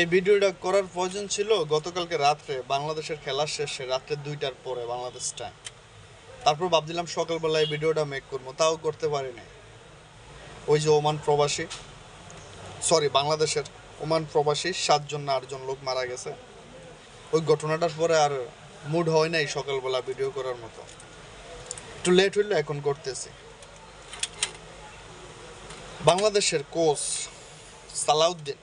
এই ভিডিওটা করার প্রয়োজন ছিল গতকালকে রাত্রে, বাংলাদেশের খেলা শেষে, রাত্রে দুইটার পরে বাংলাদেশ টাইম তারপর ভাবছিলাম সকালবেলা এই ভিডিওটা মেক করব, তাও করতে পারিনি ওই যে ওমান প্রবাসী সরি বাংলাদেশের ওমান প্রবাসী, সাতজন না আটজন লোক মারা গেছে। ওই ঘটনাটার পরে আর মুড হয় নাই সকালবেলা ভিডিও করার মতো। একটু লেট হইলে, এখন করতেছি। বাংলাদেশের কোচ সালাউদ্দিন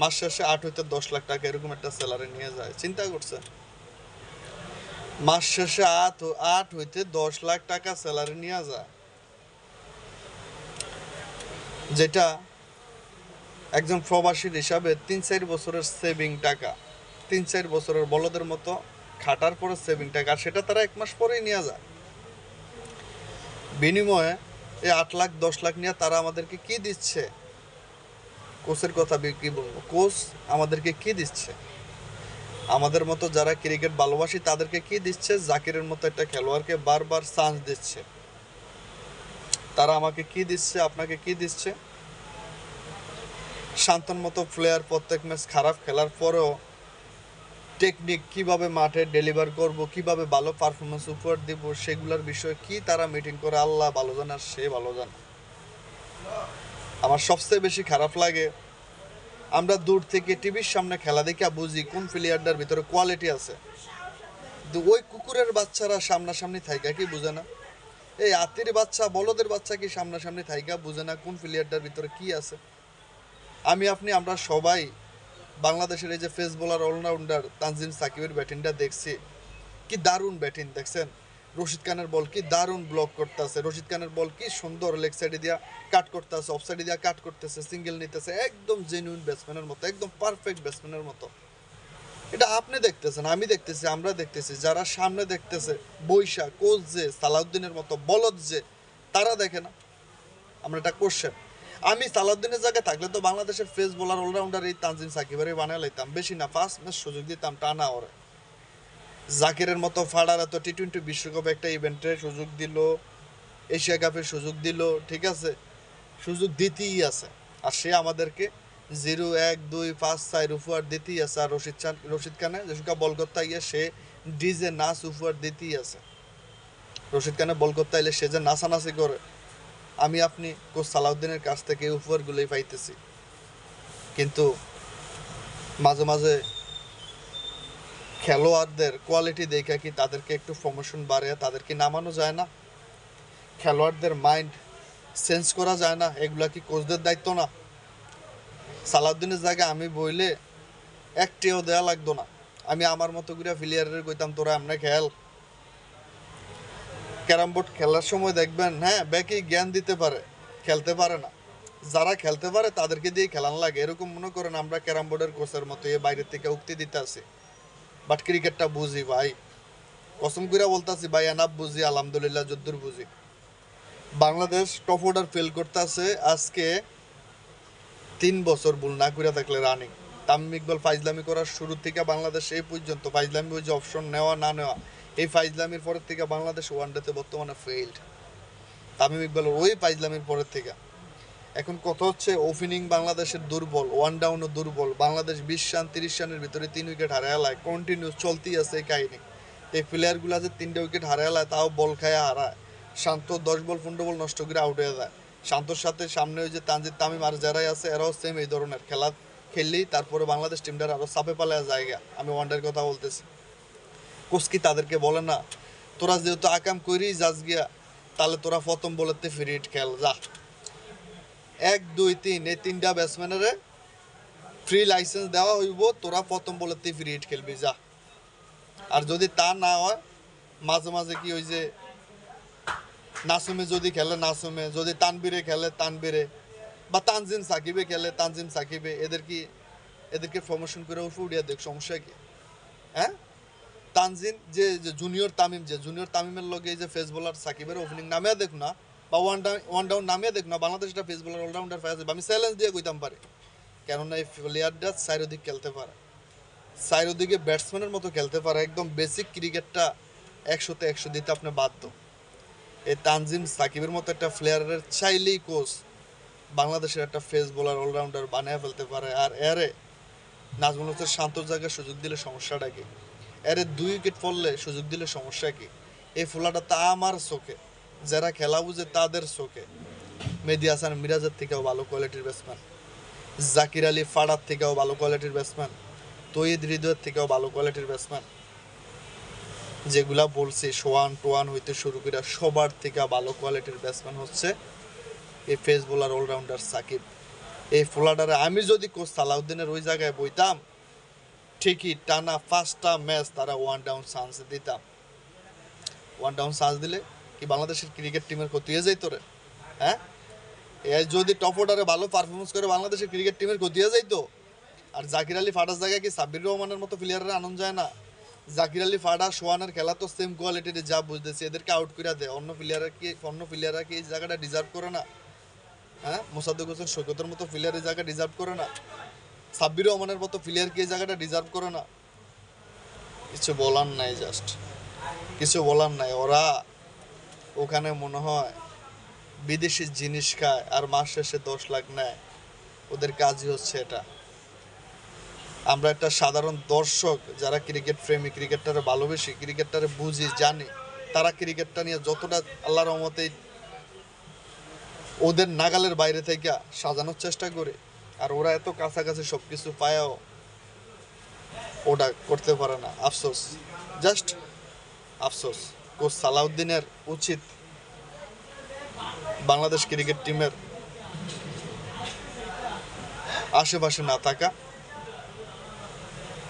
মাস শেষে আট হইতে দশ লাখ টাকা এরকম একটা স্যালারি নিয়ে যায়। চিন্তা করছে মাস শেষে আট আট হইতে দশ লাখ টাকা স্যালারি নিয়ে যায়। যেটা একজন প্রবাসীর হিসাবে তিন চার বছরের সেভিং টাকা। তিন চার বছরের বলদের মতো খাটার পরে সেভিং টাকা, আর সেটা তারা এক মাস পরেই নিয়ে যায়। বিনিময়ে এই আট লাখ, দশ লাখ নিয়ে তারা আমাদেরকে কি দিচ্ছে? কোচের কথা কি বলব? কোচ আমাদেরকে কি দিচ্ছে? আমাদের মতো যারা ক্রিকেট ভালোবাসি, তাদেরকে কি দিচ্ছে? জাকিরের মতো একটা খেলোয়াড়কে বারবার চান্স দিচ্ছে। তারা আমাকে কি দিচ্ছে? আপনাকে কি দিচ্ছে? শান্তন মতো প্লেয়ার প্রত্যেক ম্যাচ খারাপ খেলার পরেও টেকনিক কীভাবে মাঠে ডেলিভার করব, কীভাবে ভালো পারফরমেন্স উপহার দিব, সেগুলোর বিষয়ে কি তারা মিটিং করে, আল্লাহ ভালো জানে আর সে ভালো জানে। আমার সবচেয়ে বেশি খারাপ লাগে, আমরা দূর থেকে টিভির সামনে খেলা দেখে বুঝি কোন প্লেয়ারটার ভিতরে কোয়ালিটি আছে। ওই কুকুরের বাচ্চারা সামনাসামনি থাইকা কি বুঝে না? এই আতির বাচ্চা, বলদের বাচ্চা কি সামনাসামনি থাইকা বুঝে না কোন প্লেয়ারটার ভিতরে কি আছে? আমি, আপনি, আমরা সবাই বাংলাদেশের এই যে ফেস বোলার অলরাউন্ডার তানজিম সাকিবের ব্যাটিংটা দেখছি। কি দারুণ ব্যাটিং দেখছেন? রশিদ খানের বল কি দারুণ ব্লক করতেছে। রশিদ খানের বল কি সুন্দর লেগ সাইডে দিয়া কাট করতেছে অফ সাইডে দিয়া কাট করতেছে সিঙ্গেল নিতেছে, একদম জেনুইন ব্যাটসম্যানের মতো, একদম পারফেক্ট ব্যাটসম্যানের মতো। এটা আপনি দেখতেছেন, আমি দেখতেছি, আমরা দেখতেছি, যারা সামনে দেখতেছে, বৈশা কোচ যে সালাউদ্দিনের মতো বলদ যে তারা দেখে না। আমরা এটা কোশ্চেন আমি সালাউদ্দিনের জায়গায় থাকলে তো বাংলাদেশের ফেস বোলার অলরাউন্ডার এই তানজিম সাকিবের বানিয়ে লাইতাম। বেশি না ফার্স্ট ম্যাচ সুযোগ দিতাম, টানা ওরে। জাকিরের মতো ফাড়ারা তো টি টোয়েন্টি বিশ্বকাপ একটা ইভেন্টের সুযোগ দিল, এশিয়া কাপের সুযোগ দিল, ঠিক আছে? সুযোগ দিতেই আছে। আর সে আমাদেরকে জিরো এক দুই পাঁচ চার উপহার দিতেই আছে। আর রশিদ চান, রশিদ খানে যেসুকা বল করতে গিয়ে সে ডিজে নাচ উপহার দিতেই আছে। রশিদ খানে বল করতে এলে সে যে নাচানাচি করে, আমি আপনি কোচ সালাউদ্দিনের কাছ থেকে উপহারগুলোই পাইতেছি। কিন্তু মাঝে মাঝে খেলোয়াড়দের কোয়ালিটি দেখে কি তাদেরকে একটু প্রমোশন বাড়ে তাদেরকে নামানো যায় না? খেলোয়াড়দের মাইন্ড চেঞ্জ করা যায় না, এগুলা কি কোচদের দায়িত্ব না? সালাউদ্দিনের জায়গায় আমি বইলে একটিও দেয়া লাগতো না। আমি আমার মতো করে প্লেয়ারের কইতাম, তোরা আমরা খেল। ক্যারাম বোর্ড খেলার সময় দেখবেন হ্যাঁ ব্যাকে জ্ঞান দিতে পারে, খেলতে পারে না। যারা খেলতে পারে তাদেরকে দিয়ে খেলান লাগে। এরকম মনে করেন আমরা ক্যারাম বোর্ডের কোচের মতো এ বাইরের থেকে উক্তি দিতে আসি। বাট ক্রিকেটটা বুঝি, ভাই। কসম করে বলতাছি, ভাই, এনাফ বুঝি, আলহামদুলিল্লাহ, যদ্দুর বুঝি। বাংলাদেশ টপ অর্ডার ফেল করতেছে আজকে তিন বছর ভুল না করে থাকলে রানিং তামিম ইকবাল ফাইজলামি করার শুরু থেকে বাংলাদেশ এই পর্যন্ত ফাইজলামি ওই যে অপশন নেওয়া, না নেওয়া, এই ফাইজলামির পরের থেকে বাংলাদেশ ওয়ানডেতে বর্তমানে ফেইল্ড তামিম ইকবাল ওই ফাইজলামির পরের থেকে। এখন কত হচ্ছে ওপেনিং বাংলাদেশের দুর্বল ওয়ান ডাউনও দুর্বল, বাংলাদেশ বিশ রান, তিরিশ রানের ভিতরে তিন উইকেট হারায় কন্টিনিউ চলতেই আছে এই কাহিনী। এই প্লেয়ারগুলো যে তিনটে উইকেট হারায় তাও বল খায় হারায়। শান্ত দশ বল পনেরো বল নষ্ট করে আউট হয়ে যায়। শান্তর সাথে সামনে ওই যে তানজিদ তামিম আর যারাই আছে, এরাও সেম এই ধরনের খেলা খেললেই তারপরে বাংলাদেশ টিমটার আরও চাপে পালায় জায়গা আমি ওয়ানডের কথা বলতেছি। কোচ কি তাদেরকে বলে না, তোরা যেহেতু আকাম করি যাস গিয়া, তাহলে তোরা প্রথম বলেতে ফ্রি হিট খেল, যা। এক, দুই, তিন, এই তিনটা ব্যাটসম্যানের ফ্রি লাইসেন্স দেওয়া হইব, তোরা প্রথম বলেতে ফ্রি হিট খেলবি, যা। আর যদি তা না হয়, মাঝে মাঝে কি ওই যে নাসুমে যদি খেলে, নাসুমে। যদি তানবিরে খেলে তানবিরে বা তানজিম সাকিবে খেলে, তানজিম সাকিবে। এদের কি, এদেরকে প্রমোশন করে উঠিয়ে দেখ, সমস্যা কি? হ্যাঁ? তানজিন যে জুনিয়র তামিম, যে জুনিয়র তামিমের লগে যে ফেস বোলার সাকিবের ওপেনিং নামিয়ে দেখ না বা ওয়ান ডাউন ওয়ান ডাউন নামিয়ে দেখ, না বাংলাদেশটা ফেস বোলার অলরাউন্ডার ফাইজ আমি চ্যালেঞ্জ দিয়ে কইতাম পারি। কেননা এই প্লেয়ারটা চারিদিক খেলতে পারে। চারিদিকে ব্যাটসম্যানের মতো খেলতে পারে। একদম বেসিক ক্রিকেটটা একশোতে একশো দিতে আপনি বাধ্য। এই তানজিম সাকিবের মতো একটা প্লেয়ারের চাইলেই কোচ বাংলাদেশের একটা ফেস বোলার অলরাউন্ডার বানিয়ে ফেলতে পারে। আর এরে, নাজমুল হোসেন শান্ত জায়গায় সুযোগ দিলে সমস্যাটা কি? এর দুই উইকেট পড়লে সুযোগ দিলে সমস্যা কি? এই ফুলাটা তা আমার চোখে। যারা খেলা বুঝে তাদের চোখে। মেহেদি হাসান মিরাজের থেকেও ভালো কোয়ালিটির ব্যাটসম্যান জাকির আলী ফাড়ার থেকেও ভালো কোয়ালিটির ব্যাটসম্যান তৈদ হৃদয়ের থেকেও ভালো কোয়ালিটির ব্যাটসম্যান যেগুলা বলছি, সোয়ান টোয়ান হইতে শুরু করে সবার থেকে ভালো কোয়ালিটির ব্যাটসম্যান হচ্ছে এই ফেস বোলার অলরাউন্ডার সাকিব। এই ফোলাডারে আমি যদি কোচ সালাউদ্দিনের ওই জায়গায় বইতাম, ঠিকই টানা পাঁচটা ম্যাচ তারা ওয়ান ডাউন চান্স দিতাম। ওয়ান ডাউন চান্স দিলে কি বাংলাদেশের ক্রিকেট টিমের ক্ষতি হয়ে যাইতো রে। হ্যাঁ? এ যদি টপ অর্ডারে ভালো পারফরমেন্স করে বাংলাদেশের ক্রিকেট টিমের ক্ষতি হয়ে যাইতো, আর জাকির আলী ফাটাস জায়গায় কি সাব্বির রহমানের মতো প্লেয়ারের আনন্দ যায় না? জাকির আলী ফাডা সোয়ানের খেলা তো সেম কোয়ালিটির যা বুঝতেছি, এদেরকে আউট করে দেয় অন্য প্লেয়াররা কি, অন্য প্লেয়াররা কি এই জায়গাটা ডিজার্ভ করে না? হ্যাঁ? মোসাদ্দুক হোসেন সৈকতের মতো প্লেয়ার এই জায়গা ডিজার্ভ করে না? সাব্বির রহমানের মতো প্লেয়ার কি এই জায়গাটা ডিজার্ভ করে না? কিছু বলার নাই জাস্ট কিছু বলার নাই। ওরা ওখানে মনে হয় বিদেশি জিনিস খায় আর মাস শেষে দশ লাখ নেয়। ওদের কাজই হচ্ছে এটা। আমরা একটা সাধারণ দর্শক যারা ক্রিকেট প্রেমী ক্রিকেটটারে ভালোবেসি ক্রিকেটটারে বুঝি, জানি, তারা ক্রিকেটটা নিয়ে যতটা আল্লাহর রহমতে ওদের নাগালের বাইরে থেকে সাজানোর চেষ্টা করে, আর ওরা এত কাছাকাছি সব কিছু পায়াও ওটা করতে পারে না। আফসোস। জাস্ট আফসোস। কোচ সালাউদ্দিনের উচিত বাংলাদেশ ক্রিকেট টিমের আশেপাশে না থাকা।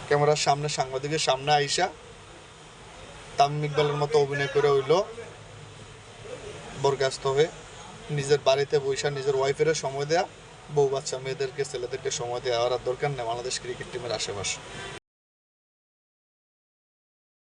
ক্যামেরার সামনে সাংবাদিকের সামনে আইসা তামিম ইকবালের মতো অভিনয় করে হইল বরখাস্ত হয়ে। নিজের বাড়িতে বৈশা নিজের ওয়াইফের সময় দেয়া, বউ বাচ্চা মেয়েদেরকে, ছেলেদেরকে সময় দেওয়া আর দরকার নেই বাংলাদেশ ক্রিকেট টিমের আশেপাশে।